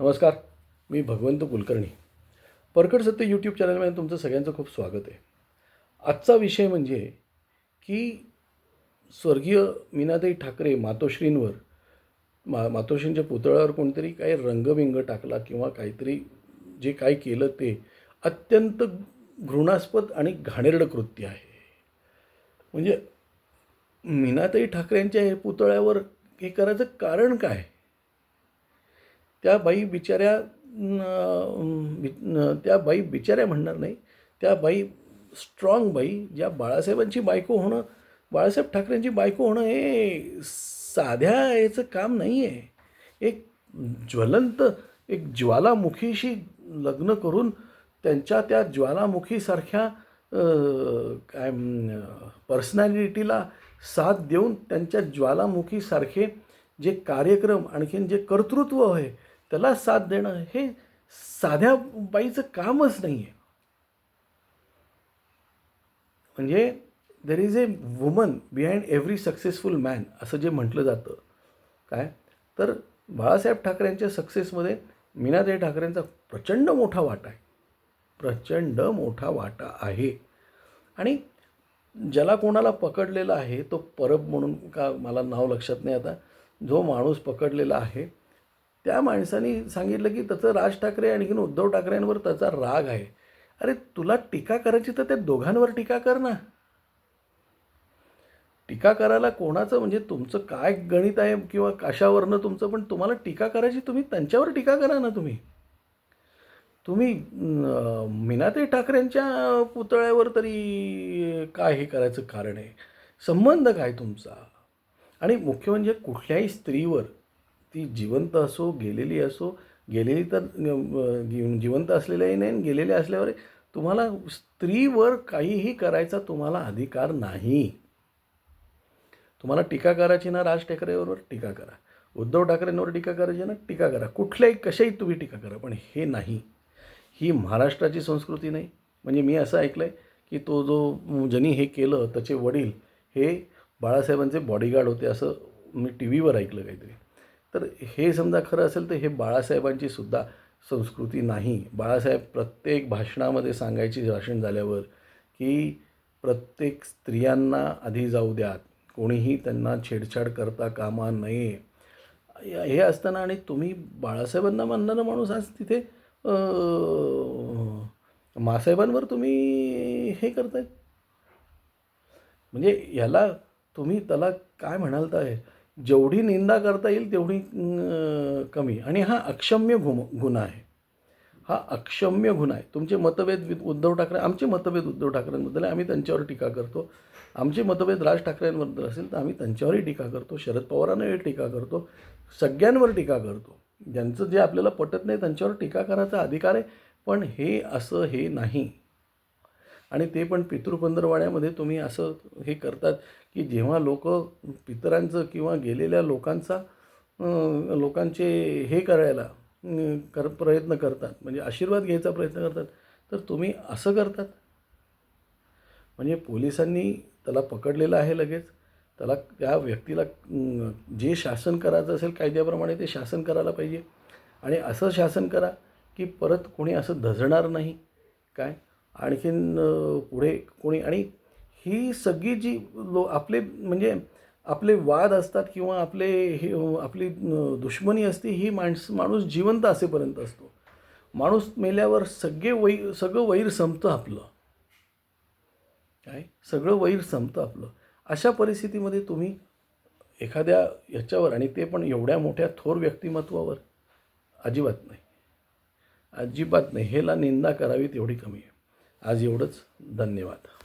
नमस्कार मी भगवंत कुलकर्णी. परकड सत्य यूट्यूब चॅनलमध्ये तुमचं सगळ्यांचं खूप स्वागत आहे. आजचा विषय म्हणजे की स्वर्गीय मीनाताई ठाकरे मातोश्रींवर मा मातोश्रींच्या पुतळ्यावर कोणतरी काही रंगबिंग टाकला किंवा काहीतरी जे काय केलं ते अत्यंत घृणास्पद आणि घाणेरडं कृत्य आहे. म्हणजे मीनाताई ठाकरेंच्या हे पुतळ्यावर हे करायचं कारण काय? त्या बाई बिचाऱ्या बि- त्या बाई बिचाऱ्या म्हणणार नाही. त्या बाई स्ट्रॉंग बाई ज्या बाळासाहेबांची बायको होणं बाळासाहेब ठाकरेंची बायको होणं हे साध्या याचं काम नाही आहे एक ज्वलंत एक ज्वालामुखीशी लग्न करून त्यांच्या त्या ज्वालामुखीसारख्या काय पर्सनॅलिटीला साथ देऊन त्यांच्या ज्वालामुखीसारखे जे कार्यक्रम आणखीन जे कर्तृत्व आहे त्याला साथ देणं हे साध्या बाईचं कामच नाही आहे म्हणजे there is a woman behind every successful man असं जे म्हटलं जातं. काय? तर बाळासाहेब ठाकरेंच्या सक्सेसमध्ये मीनादेवी ठाकरेंचा प्रचंड मोठा वाटा आहे. प्रचंड मोठा वाटा आहे. आणि ज्याला कोणाला पकडलेला आहे तो परब म्हणून का मला नाव लक्षात नाही आता. जो माणूस पकडलेला आहे त्या माणसाने सांगितलं की त्याचं राज ठाकरे आणखीन उद्धव ठाकरेंवर त्याचा राग आहे. अरे तुला टीका करायची तर त्या दोघांवर टीका कर ना. टीका करायला कोणाचं म्हणजे तुमचं काय गणित आहे किंवा कशावरनं तुमचं पण तुम्हाला टीका करायची तुम्ही त्यांच्यावर टीका करा ना तुम्ही. तुम्ही मीनाताई ठाकरेंच्या पुतळ्यावर तरी काय हे करायचं कारण आहे? संबंध काय तुमचा? आणि मुख्य म्हणजे कुठल्याही स्त्रीवर ती जिवंत असो गेलेली असो गेलेली तर जिवंत असलेल्याही नाही गेलेले गेलेल्या असल्यावर तुम्हाला स्त्रीवर काहीही करायचा तुम्हाला अधिकार नाही. तुम्हाला टीका करायची ना राज ठाकरेवर टीका करा. उद्धव ठाकरेंवर टीका करायची ना टीका करा. कुठल्याही कशाही तुम्ही टीका करा पण हे नाही. ही महाराष्ट्राची संस्कृती नाही. म्हणजे मी असं ऐकलं आहे की तो जो ज्यांनी हे केलं त्याचे वडील हे बाळासाहेबांचे बॉडीगार्ड होते असं मी टी व्हीवर ऐकलं काहीतरी. तर हे समजा खरं असेल तर हे बाळासाहेबांची सुद्धा संस्कृती नाही. बाळासाहेब प्रत्येक भाषणामध्ये सांगायची भाषण झाल्यावर की प्रत्येक स्त्रियांना आधी जाऊ द्यात. कोणीही त्यांना छेडछाड करता कामा नये. हे असताना आणि तुम्ही बाळासाहेबांना मानणारा माणूस आज तिथे मासाहेबांवर तुम्ही हे करताय? म्हणजे याला तुम्ही त्याला काय म्हणाल तर आहे जेवढी निंदा करता येईल तेवढी कमी. आणि हा अक्षम्य गुम गुन्हा आहे. हा अक्षम्य गुन्हा आहे. तुमचे मतभेद विद उद्धव ठाकरे आमचे मतभेद उद्धव ठाकरेंबद्दल आहे आम्ही त्यांच्यावर टीका करतो. आमचे मतभेद राज ठाकरेंबद्दल असेल तर आम्ही त्यांच्यावरही टीका करतो. शरद पवारांनाही टीका करतो. सगळ्यांवर टीका करतो. ज्यांचं जे आपल्याला पटत नाही त्यांच्यावर टीका करायचा अधिकार आहे. पण हे असं हे नाही. आणि ते पण पितृपंधरवाड्यामध्ये तुम्ही असं हे करतात की जेव्हा लोक पितरांचं किंवा गेलेल्या लोकांचा लोकांचे हे करायला कर प्रयत्न करतात म्हणजे आशीर्वाद घ्यायचा प्रयत्न करतात तर तुम्ही असं करतात? म्हणजे पोलिसांनी त्याला पकडलेलं आहे लगेच त्याला त्या व्यक्तीला जे शासन करायचं असेल कायद्याप्रमाणे ते शासन करायला पाहिजे. आणि असं शासन करा की परत कोणी असं धजणार नाही. काय? आणखीन पुढे कोणी आणि ही सगळी जी लो आपले म्हणजे आपले वाद असतात किंवा आपले हे आपली दुश्मनी असते ही माणस माणूस जिवंत असेपर्यंत असतो. माणूस मेल्यावर सगळे वै सगळं वैर संपतं आपलं. काय? सगळं वैर संपतं आपलं. अशा परिस्थितीमध्ये तुम्ही एखाद्या याच्यावर आणि ते पण एवढ्या मोठ्या थोर व्यक्तिमत्वावर अजिबात नाही. अजिबात नाही. हेला निंदा करावी तेवढी कमी आहे. आज एवढंच. धन्यवाद.